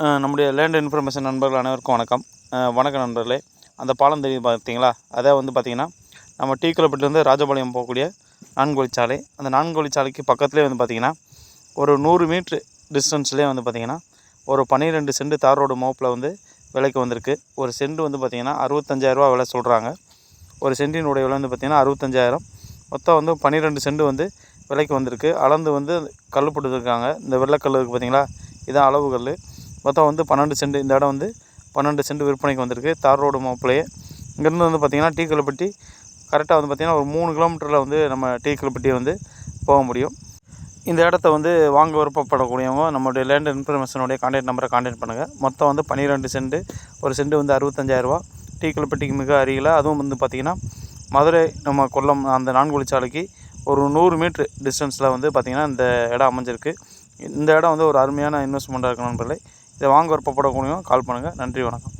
நம்முடைய land information நண்பர்கள் அனைவருக்கும் வணக்கம். வணக்கம் நண்பர்களே. அந்த பாலம் தெரியும் பார்த்தீங்களா? அதே வந்து பார்த்திங்கன்னா நம்ம டீ கிளப்பிலேருந்து ராஜபாளையம் போகக்கூடிய நான்கு சாலை. அந்த நான்கு சாலைக்கு பக்கத்துலேயே வந்து பார்த்திங்கன்னா ஒரு நூறு மீட்ரு டிஸ்டன்ஸ்லேயே வந்து பார்த்திங்கன்னா ஒரு பன்னிரெண்டு செண்டு தார் ரோடு மோப்பில் வந்து விலைக்கு வந்திருக்கு. ஒரு செண்டு வந்து பார்த்திங்கன்னா அறுபத்தஞ்சாயிரரூவா விலை சொல்கிறாங்க ஒரு சென்டினுடைய விலை வந்து பார்த்திங்கன்னா அறுபத்தஞ்சாயிரம். மொத்தம் வந்து பன்னிரெண்டு சென்ட் வந்து விலைக்கு வந்திருக்கு. அளந்து வந்து கல் போட்டுருக்காங்க இந்த வெள்ளைக்கல் இருக்குது பார்த்தீங்களா? இதான் அளவு கல் மொத்தம் வந்து பன்னெண்டு சென்ட் இந்த இடம் வந்து பன்னெண்டு சென்ட் விற்பனைக்கு வந்திருக்கு. தார் ரோடு மாப்பிள்ளையே. இங்கேருந்து வந்து பார்த்திங்கன்னா டீ கல்லுப்பட்டி. கரெக்டாக வந்து பார்த்திங்கன்னா ஒரு மூணு கிலோமீட்டரில் வந்து நம்ம டீ கல்லுப்பட்டி வந்து போக முடியும். இந்த இடத்த வந்து வாங்க விருப்பப்படக்கூடியவங்க நம்மளுடைய லேண்ட் இன்ஃபர்மேஷனுடைய கான்டாக்ட் நம்பரை கான்டாக்ட் பண்ணுங்கள் மொத்தம் வந்து பன்னிரெண்டு செண்டு. ஒரு சென்ட்டு வந்து அறுபத்தஞ்சாயிரரூவா டீ கல்லுப்பட்டிக்கு மிக அருகில். அதுவும் வந்து பார்த்திங்கன்னா மதுரை நம்ம கொல்லம் அந்த நான்குழிச்சாலைக்கு ஒரு நூறு மீட்ரு டிஸ்டன்ஸில் வந்து பார்த்திங்கன்னா இந்த இடம் அமைஞ்சிருக்கு. இந்த இடம் வந்து ஒரு அருமையான இன்வெஸ்ட்மெண்ட்டாக இருக்கணும் நண்பர்களே. இதை வாங்க விருப்பப்படக்கூடியவங்க கால் பண்ணுங்கள் நன்றி வணக்கம்.